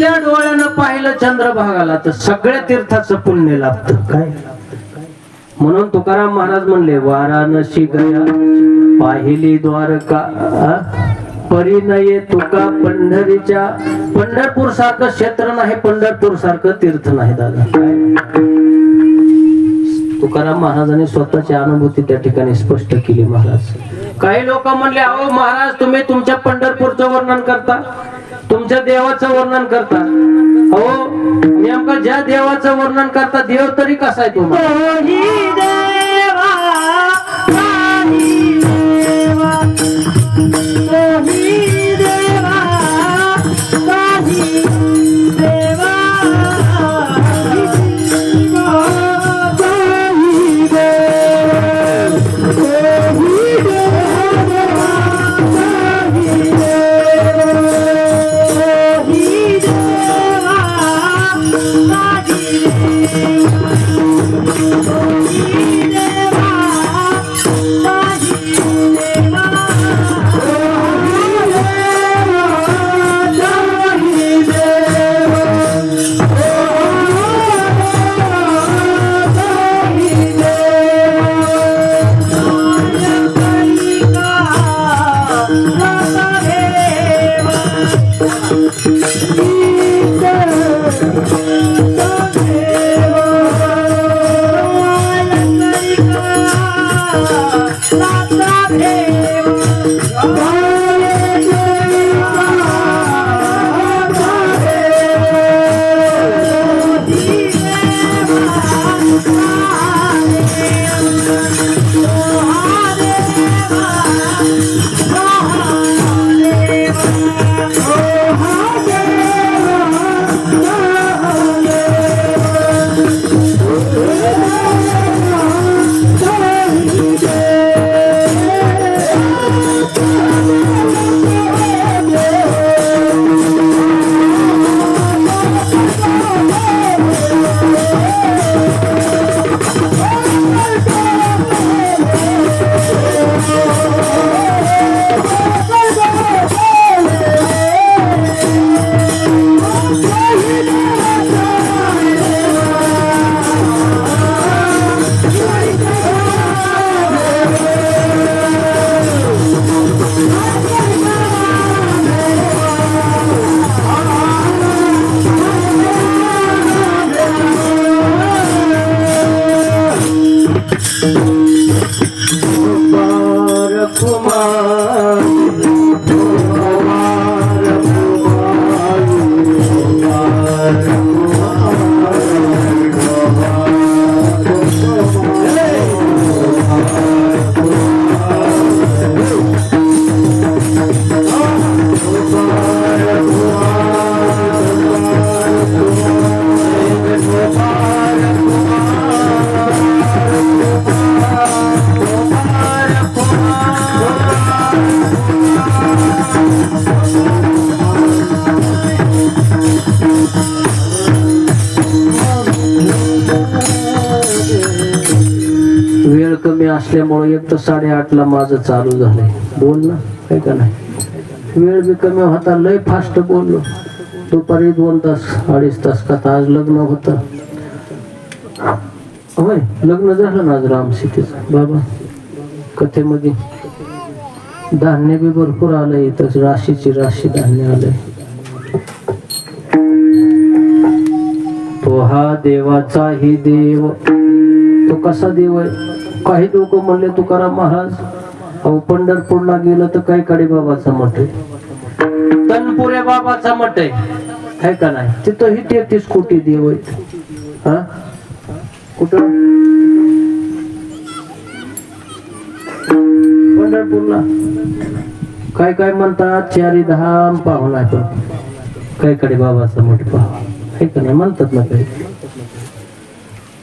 त्या डोळ्यानं पाहिलं चंद्रभागाला तर सगळ्या तीर्थाचं पुण्य लाभत. काय? म्हणून तुकाराम महाराज म्हणले वाराणसी गया पाहिली द्वारका परिणये तुका पंढरीच्या. पंढरपूर सारखं क्षेत्र नाही पंढरपूर सारखं तीर्थ नाही दादा. तुकाराम महाराजांनी स्वतःची अनुभूती त्या ठिकाणी स्पष्ट केली महाराज. काही लोक म्हणले अहो महाराज तुम्ही तुमच्या पंढरपूरचं वर्णन करता? तुमच्या देवाचं वर्णन करता? अहो नेमकं ज्या देवाचं वर्णन करता देव तरी कसा आहे तुम्हाला असल्यामुळे एक तर साडेआठला माझं चालू झालंय. बोल ना काय का नाही? वेळ बी कमी होता लय फास्ट बोललो. दुपारी दोन तास अडीच तास का आज लग्न होतं. होय लग्न झालं ना आज राम सीतेचं बाबा कथेमध्ये. धान्य बी भरपूर आलंय इथंच राशीची राशी धान्य आलंय. तो हा देवाचा ही देव. तो कसा देव आहे? काही लोक म्हणले तुकाराम महाराज अहो पंढरपूरला गेलं तर काही कडे बाबाचा मठ आहे? तनपुरे बाबाचा मठ आहे. है का नाही? तिथंही तेहतीस कोटी देव आहेत. हा? कुठं? पंढरपूरला. काय काय म्हणतात? चारी धाम पाहुणा आहे. पण काय कडे बाबाचा मठ पाहा है का नाही? म्हणतात ना काही.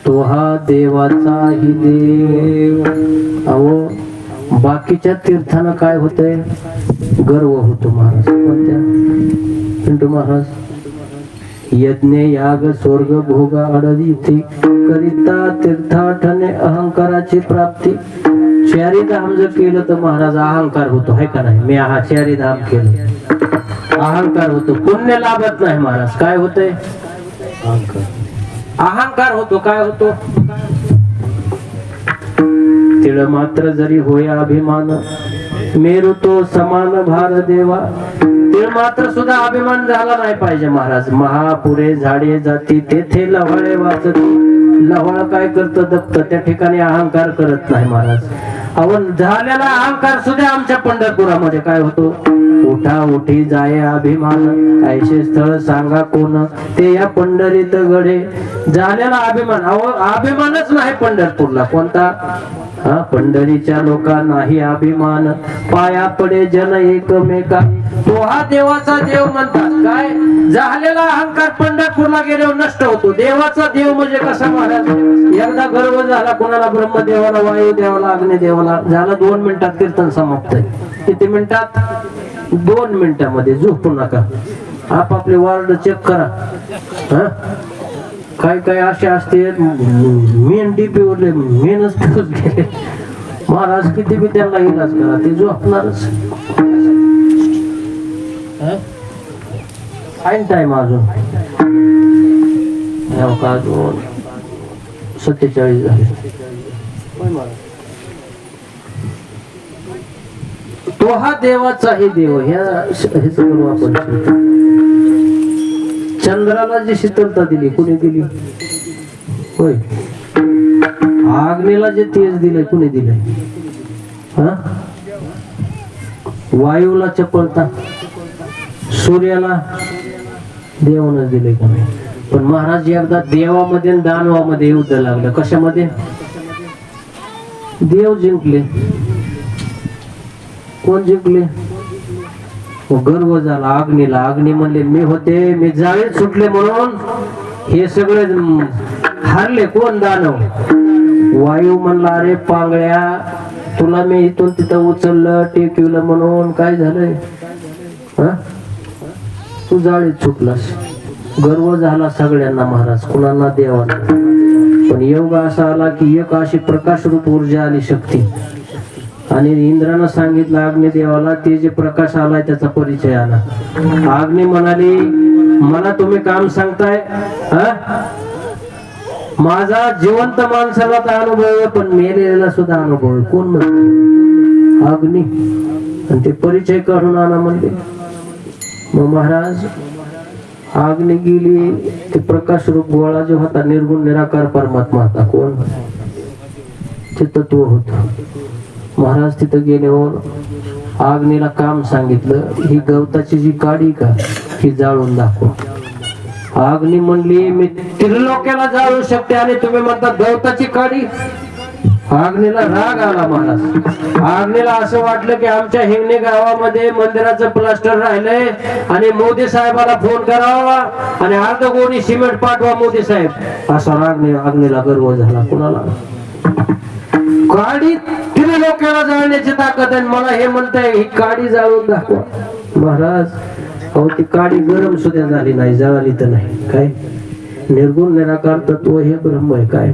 तो हा देवाचाही देव. अहो बाकीच्या तीर्थानं काय होतंय? गर्व होतो महाराज. कोणत्या? पिंटू महाराज. यज्ञ याग स्वर्ग भोग अडदी करिता तीर्थाटने अहंकाराची प्राप्ती. चारी धाम जर केलं तर महाराज अहंकार होतो है का नाही? मी हा चारी धाम केलं. अहंकार होतो. पुण्य लाभत नाही महाराज. काय होतंय? अहंकार. अहंकार होतो काय होतो? तिळ मात्र जरी होय अभिमान मेरू तो समान भार देवा. तिळ मात्र सुद्धा अभिमान झाला नाही पाहिजे महाराज. महापुरे झाडे जाती तेथे लवळे वाचती लवळ काय करत दप्त त्या ठिकाणी अहंकार करत नाही महाराज. अवन झालेला अहंकार सुद्धा आमच्या पंढरपुरामध्ये काय होतो? उठा उठी जाय अभिमान. ऐसे स्थळ सांगा कोण? ते या पंढरीत गडे. जाण्याला अभिमान. अहो अभिमानच नाही पंढरपूरला. कोणता? पंढरीच्या लोकांनाही अभिमान. पाया पडे जन एकमेका तो हा देवाचा देव म्हणतात. काय? झालेला अहंकार पंढरपूरला गेल्यावर नष्ट होतो. देवाचा देव म्हणजे कसा महाराज? एकदा गर्व झाला कोणाला ब्रह्मदेवाला वायू देवाला अग्नि देवाला झाला दोन मिनिटात कीर्तन समाप्त आहे. किती मिनिटात? दोन मिनिटामध्ये झोपू नका. आपापले वार्ड चेक करा. हा? काय काय असे असते मेन डीपी वरले मेनच फिरत गेले. महाराज किती बी त्यांना इलाज करा ते झोपणारच. फाईन टाइम अजून. का अजून? सत्तेचाळीस झाले. तो हा देवाचाही देव ह्या हे आपण. चंद्राला जी शीतलता दिली कुणी दिली? होय. आग्नेला जे तेज दिलंय कुणी दिलंय? हा? वायूला चपळता. सूर्याला देवानं दिलंय कोणी. पण महाराज एकदा देवामध्ये दानवामध्ये युद्ध लागलं. कशामध्ये? देव जिंकले. कोण जिंकले? गर्व झाला अग्नीला. अग्नी म्हणले मी होते मी जाळीत सुटले म्हणून. हे सगळे हरले हारले. कोण दानव वायू म्हणला अरे पांगळ्या तुला मी इथून तिथं उचललं टेकवलं म्हणून. काय झालंय? हा? तू जाळीत सुटलास. गर्व झाला सगळ्यांना महाराज कुणाला देवाला पण योग असा आला की एक अशी प्रकाश रूप ऊर्जा आली शक्ती. आणि इंद्रानं सांगितलं अग्नि देवाला ते जे प्रकाश आलाय त्याचा परिचय आला अग्नी म्हणाली मला तुम्ही काम सांगताय माझा जिवंत माणसाला तर अनुभव आहे पण मेलेला सुद्धा अनुभव आहे. कोण म्हणतो? अग्नी. आणि ते परिचय काढून आणा म्हणले. मग महाराज अग्नी गेली ते प्रकाश रूप गोळा जो होता निर्गुण निराकार परमात्मा होता. कोण? ते तत्व होत. महाराज तिथं गेल्यावर आग्नेला काम सांगितलं ही गवताची जी काडी का ही जाळून दाखव. आग्नी म्हणली मी त्रिलोक्याला जाळू शकते आणि तुम्ही म्हणता गवताची काडी? आग्नेला राग आला महाराज. आग्नेला असं वाटलं की आमच्या हिंगणे गावामध्ये मंदिराचं प्लास्टर राहिलंय आणि मोदी साहेबाला फोन करावा आणि अर्ध कोणी सिमेंट पाठवा मोदी साहेब. असा राग आग्नेला गर्व झाला कुणाला? काडी तिने लोकांना जाळण्याची ताकद आणि मला हे म्हणताय ही काडी जाळून दाखवा. महाराज अहो ती काडी गरम सुद्धा झाली नाही जळाली तर नाही. काय? निर्गुण निराकार तत्व हे ब्रह्म आहे. काय?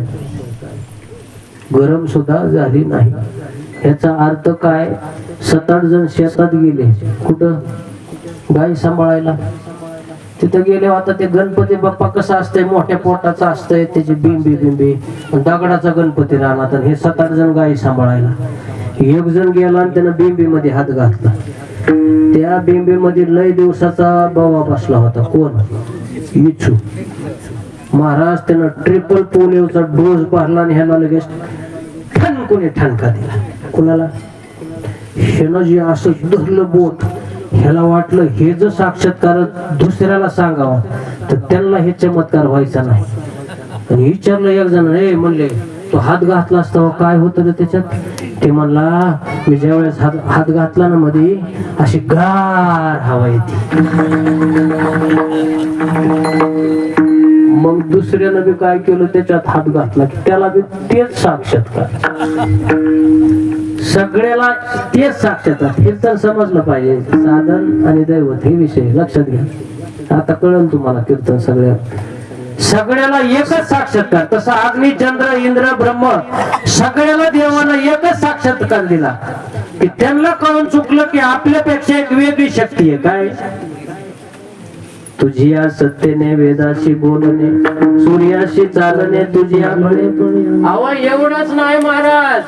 गरम सुद्धा झाली नाही. याचा अर्थ काय? सत आठ जण शेतात गेले. कुठं? गाय सांभाळायला. तिथं गेले आता ते गणपती बाप्पा कसा असतंय मोठ्या पोटाचा असतंय त्याची बिंबी बिंबी. दगडाचा गणपती राहणार आणि हे सात आठ जण गाई सांभाळायला. एक जण गेला आणि त्यानं बिंबी मध्ये हात घातला. त्या बिंबी मध्ये लय दिवसाचा बावा बसला होता. कोण? इच्छू. महाराज त्यानं ट्रिपल पोलिओचा डोस भरला आणि ह्याला लगेच ठण ठणका दिला. कुणाला? ह्यानं जे असं धरलं बोट. ह्याला वाटलं हे जर साक्षात्कार दुसऱ्याला सांगावं तर त्यांना हे चमत्कार व्हायचा नाही. आणि विचारलं एक जण रे म्हणले तो हात घातला असता काय होतं रे त्याच्यात? ते म्हणला मी ज्यावेळेस हात हात घातला ना मध्ये अशी गार हवा येते. मग दुसऱ्यानं बी काय केलं त्याच्यात हात घातला की त्याला बी तेच साक्षात्कार. सगळ्याला तेच साक्षात हे तर समजलं पाहिजे. साधन आणि दैवत हे विषय. लक्षात घ्या. आता कळल तुम्हाला कीर्तन सगळ्या सगळ्याला एकच साक्षात्कार. तसं अग्नी चंद्र इंद्र ब्रह्म सगळ्याला देवानं एकच साक्षात्कार दिला. की त्यांना कळून चुकलं की आपल्यापेक्षा एक वेगळी शक्ती आहे. काय? तुझी या सत्तेने वेदाशी बोलणे सूर्याशी चालणे तुझी आंगणे एवढंच नाही महाराज.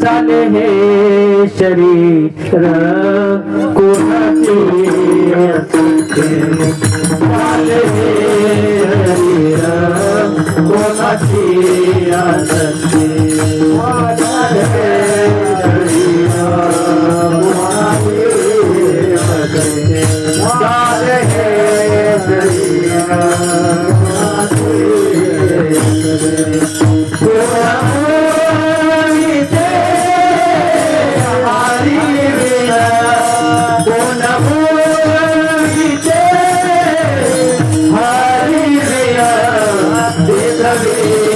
चाले हे शरीर कोणाचे असते? चाले हे शरीर कोणाचे ज्ञानेश्वर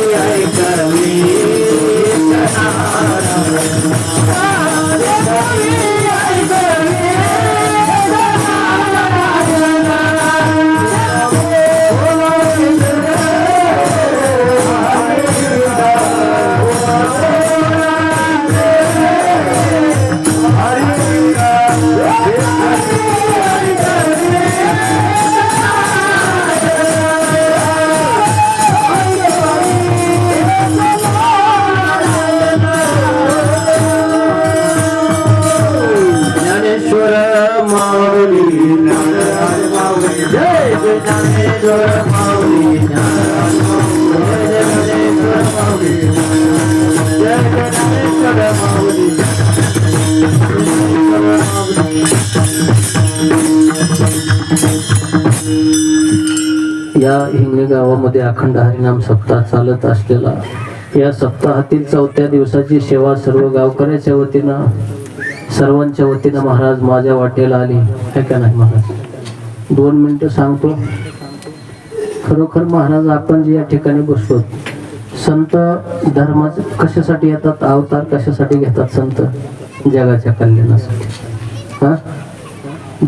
या हिंगणी गावामध्ये अखंड हरिनाम सप्ताह चालत असलेला या सप्ताहातील चौथ्या दिवसाची सेवा सर्व गावकऱ्याच्या वतीनं सर्वांच्या वतीनं महाराज माझ्या वाटेला आली. हे का नाही महाराज? दोन मिनिटं सांगतो. खरोखर महाराज आपण जे या ठिकाणी बसतो संत धर्माच कशासाठी येतात? अवतार कशासाठी घेतात संत? जगाच्या कल्याणासाठी. हा?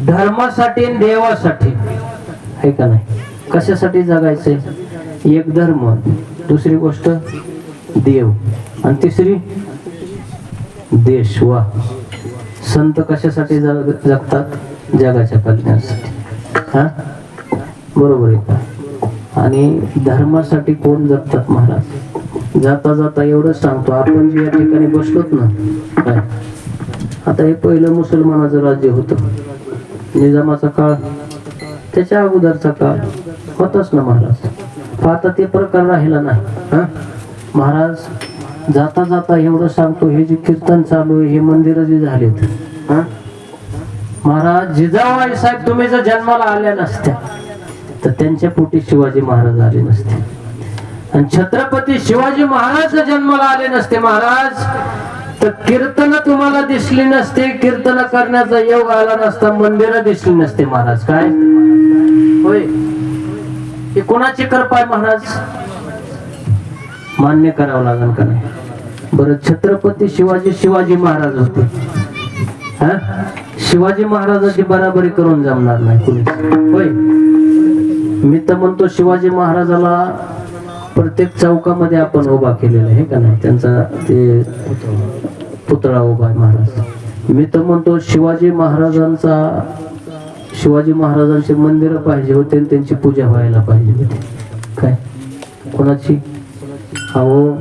धर्मासाठी देवासाठी. आहे का नाही? कशासाठी जगायचे? एक धर्म. दुसरी गोष्ट देव. आणि तिसरी देश. वा. संत कशासाठी जग जगतात? जगाच्या कल्याणासाठी. हा? बरोबर आहे आणि धर्मासाठी कोण जगतात महाराज? जाता जाता एवढंच सांगतो. आपण जे या ठिकाणी बसलोत ना काय? आता हे पहिलं मुसलमानाचं राज्य होतं. निजामाचा काळ. त्याच्या अगोदरचा काळ. होताच ना महाराज. आता ते प्रकार राहिला नाही. हा? महाराज जाता जाता एवढं सांगतो हे जे कीर्तन चालू आहे हे मंदिर जे झालेत हा? महाराज जिजाबाई साहेब तुम्ही जर जन्माला आल्या नसत्या तर त्यांच्या पोटी शिवाजी महाराज आले नसते. आणि छत्रपती शिवाजी महाराज जर जन्माला आले नसते महाराज तर कीर्तन तुम्हाला दिसली नसते कीर्तन करण्याचा योग आला नसता मंदिर दिसली नसते महाराज. काय? होय. हे कोणाची कृपा आहे महाराज? मान्य करावं लागेल का नाही? बरं छत्रपती शिवाजी शिवाजी महाराज होते. शिवाजी महाराजाची बराबरी करून जमणार नाही कुणी. होय. मी तर म्हणतो शिवाजी महाराजाला प्रत्येक चौकामध्ये आपण उभा केलेला आहे का नाही? त्यांचा ते पुतळा उभा आहे महाराज. मी तर म्हणतो शिवाजी महाराजांचा शिवाजी महाराजांचे मंदिर पाहिजे होते आणि त्यांची पूजा व्हायला पाहिजे होती. काय? कोणाची? अहो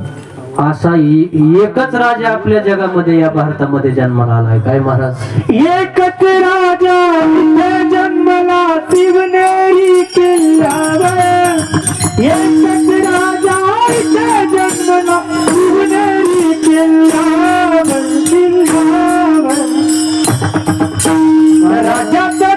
असा एकच राजा आपल्या जगामध्ये या भारतामध्ये जन्माला आलाय. काय महाराज? एकच राजा जन्मला शिवनेरी किल्ल्यावर एकच राजा जन्मला शिवनेरी किल्ल्यावर किल्ल्यावर राजाचं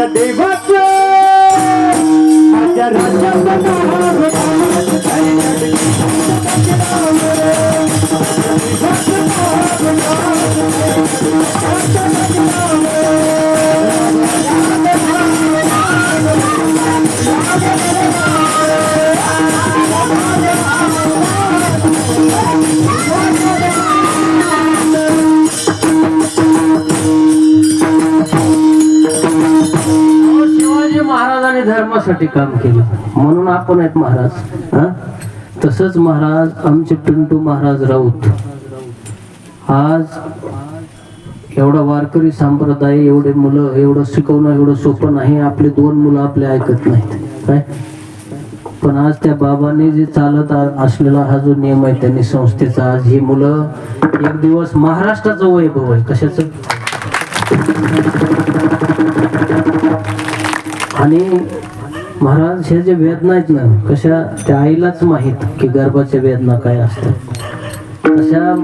माझ्या देवाचं माझ्या राजाचं नाव अहो, धर्मासाठी काम केलं. म्हणून आपण आहेत महाराज हा? तसंच महाराज आमचे पिंटू महाराज राऊत. आज एवढा वारकरी संप्रदाय एवढे मुलं एवढं शिकवणं एवढं सोपं नाही आपले दोन मुलं आपले ऐकत नाहीत. काय? पण आज त्या बाबांनी जे चालत असलेला हा जो नियम आहे त्यांनी संस्थेचा आज ही मुलं एक दिवस महाराष्ट्राचं वैभव आहे. कशाचं? आणि महाराज हे जे वेदना आहेत ना कशा त्या आईलाच माहीत की गर्भाच्या वेदना काय असतात. तशा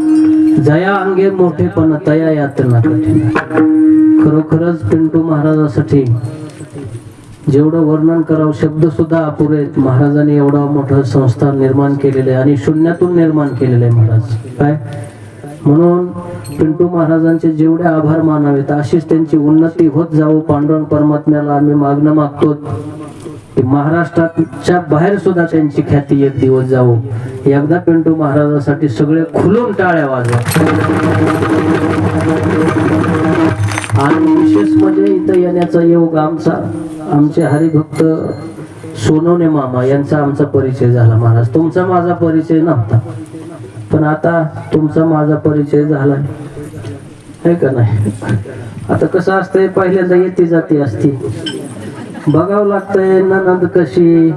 जया अंगे मोठेपण तया यातना कठीण खरोखरच पिंटू महाराजासाठी जेवढं वर्णन करावं शब्द सुद्धा अपुरे महाराजांनी एवढा मोठा संस्थान निर्माण केलेलं आहे आणि शून्यातून निर्माण केलेलं आहे महाराज. काय? म्हणून पिंटू महाराजांचे जेवढे आभार मानावेत अशीच त्यांची उन्नती होत जावो पांडुरंग परमात्म्याला आम्ही मागणं मागतो की महाराष्ट्राच्या बाहेर सुद्धा त्यांची ख्याती एक दिवस जाऊ. एकदा पिंटू महाराजासाठी सगळे खुलून टाळ्या वाजवा. आणि विशेष म्हणजे इथं येण्याचा योग आमचा आमचे हरिभक्त सोनवणे मामा यांचा आमचा परिचय झाला महाराज. तुमचा माझा परिचय नव्हता. पण आता तुमचा माझा परिचय झाला हे का नाही? आता कसं असतंय पहिल्यांदा येते जाती असती. बघावं लागतंय ननंद कशी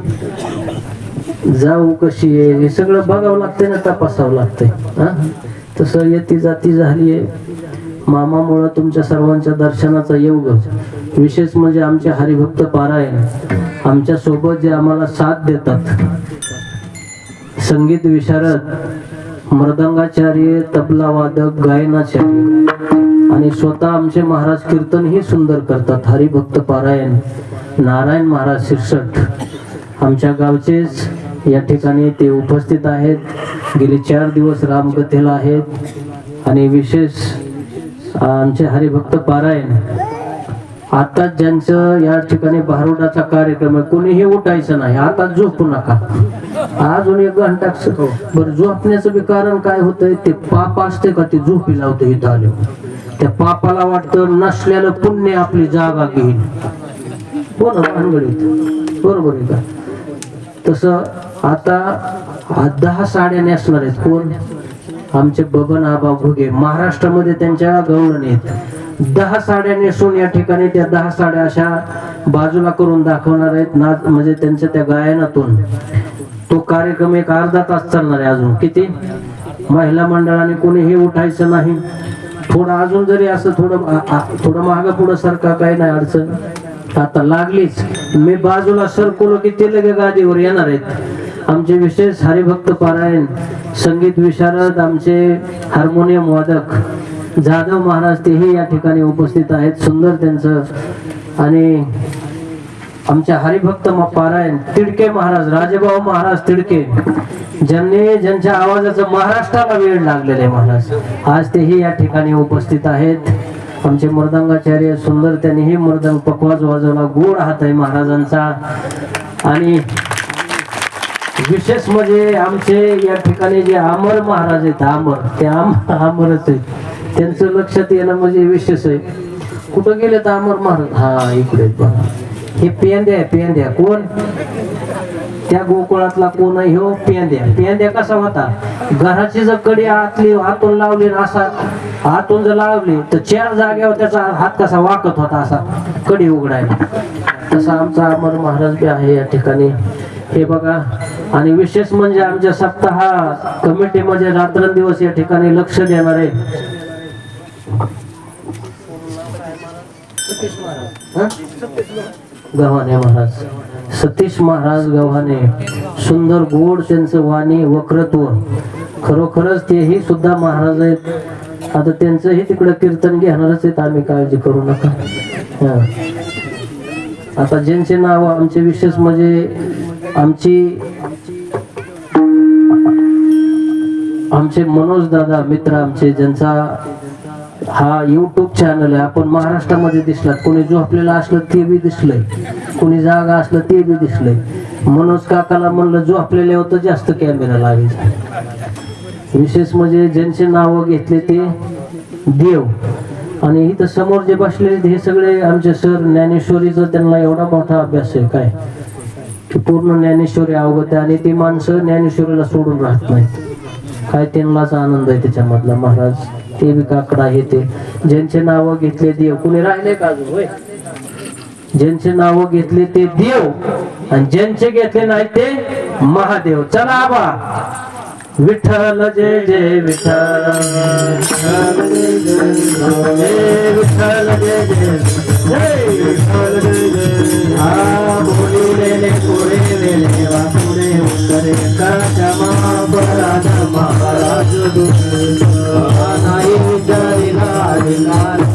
जाऊ कशी आहे हे सगळं बघावं लागतंय ना तपासावं लागतंय. हा? तसं येती जाती झालीये मामामुळं तुमच्या सर्वांच्या दर्शनाचा योग विशेष म्हणजे आमचे हरिभक्त पारायण. आमच्यासोबत जे आम्हाला साथ देतात. संगीत विशारद मृदंगाचार्य तबला वादक गायनाचार्य. आणि स्वतः आमचे महाराज कीर्तन ही सुंदर करतात हरिभक्त पारायण. नारायण महाराज शिरसट आमच्या गावचेच या ठिकाणी ते उपस्थित आहेत. गेले चार दिवस रामकथेला आहेत. आणि विशेष आमचे हरिभक्त पारायण आता ज्यांचं या ठिकाणी भारुडाचा कार्यक्रम आहे कोणीही उठायचं नाही. आता झोपू नका. अजून एक घंटा बरं झोपण्याचं बी कारण काय होतंय? ते पाप असते का? ते झोपी लावते इथं आले त्या पापाला वाटतं नसलेलं पुण्य आपली जागा घेईल. हो ना बरोबर आहे का? तसं आता दहा साड्या नेसणार आहेत कोण? आमचे बबन आबा घुगे. महाराष्ट्रामध्ये त्यांच्या गौरण आहेत. दहा साड्या नेसून या ठिकाणी त्या दहा साड्या अशा बाजूला करून दाखवणार आहेत. नाच म्हणजे त्यांच्या त्या गायनातून. तो कार्यक्रम एक अर्धा तास चालणार आहे अजून. किती? महिला मंडळाने कोणीही उठायचं नाही. थोडं अजून जरी असं थोडं थोडं मागं पुढं सारखा काही नाही अडचण. आता लागलीच. मी बाजूला सरकलो की ते लगे गादीवर येणार आहेत. आमचे विशेष हरिभक्त पारायण संगीत विशारद आमचे हार्मोनियम वादक जाधव महाराज तेही या ठिकाणी उपस्थित आहेत. सुंदर त्यांचं आणि आमच्या हरिभक्त पारायण तिडके महाराज राजेभाऊ महाराज तिडके ज्यांनी ज्यांच्या आवाजाचं महाराष्ट्राला वेळ लागलेला आहे महाराज आज तेही या ठिकाणी उपस्थित आहेत. आमचे मृदंगाचार्य सुंदर त्यांनीही मृदंग पकवाज वाजवला गोड हात आहे महाराजांचा. आणि विशेष म्हणजे आमचे या ठिकाणी जे अमर महाराज आहेत आमर ते आम आमरच आहेत त्यांचं लक्षात येणं म्हणजे विशेष आहे. कुठं गेले तर अमर महाराज? हा इकडे बघा. हे पेंद्या आहे पेंद्या. कोण? त्या गोकुळातला कोण आहे हो? पेंद्या. पेंद्या कसा होता? घराची जर कडी आतली हातून लावली ना असा हातून जर लावली तर चार जागेवर त्याचा हात कसा वाकत होता असा कडी उघडायला. तसा आमचा अमर महाराज बी आहे या ठिकाणी. हे बघा आणि विशेष म्हणजे आमच्या सप्ताह म्हणजे रात्रंदिवस या ठिकाणी लक्ष देणारे आहे. गव्हाणे महाराज. सतीश महाराज गव्हाणे. सुंदर गोड त्यांचं वाणी वक्रत्व खरोखरच तेही सुद्धा महाराज आहेत. आता त्यांचंही तिकडं कीर्तन घेणारच आहेत आम्ही काळजी करू नका. आता ज्यांचे नाव आमचे विशेष म्हणजे आमची आमचे मनोज दादा मित्र आमचे ज्यांचा हा युट्यूब चॅनल आहे आपण महाराष्ट्रामध्ये दिसलात. कोणी आपल्याला असलं ते बी दिसलंय. कोणी जागा असलं ते बी दिसलंय. मनोज काकाला म्हणलं जो आपल्याला होतं जास्त कॅमेरा लावायचा. विशेष म्हणजे ज्यांचे नाव घेतले ते देव. आणि इथं समोर जे बसले हे सगळे आमचे सर ज्ञानेश्वरीचा त्यांना एवढा मोठा अभ्यास आहे काय? की पूर्ण ज्ञानेश्वरी अवगत आहे आणि ती माणसं ज्ञानेश्वरीला सोडून राहत नाहीत. काय त्यांनाच आनंद आहे त्याच्यामधला महाराज? ते बी काकडा हे ते. ज्यांचे नाव घेतले देव. कुणी राहिले का अजून? होय. ज्यांचे नाव घेतले ते देव आणि ज्यांचे घेतले नाही ते महादेव. चला आबा. विठ्ठल जय जय विठ्ठल. जय विठ्ठल जय जय जय विठ्ठल. जय जय हा बोली लेले पुरे लेले वासुरे उत्तरे काचमा पराज महाराज नाही विचारी लाल लाल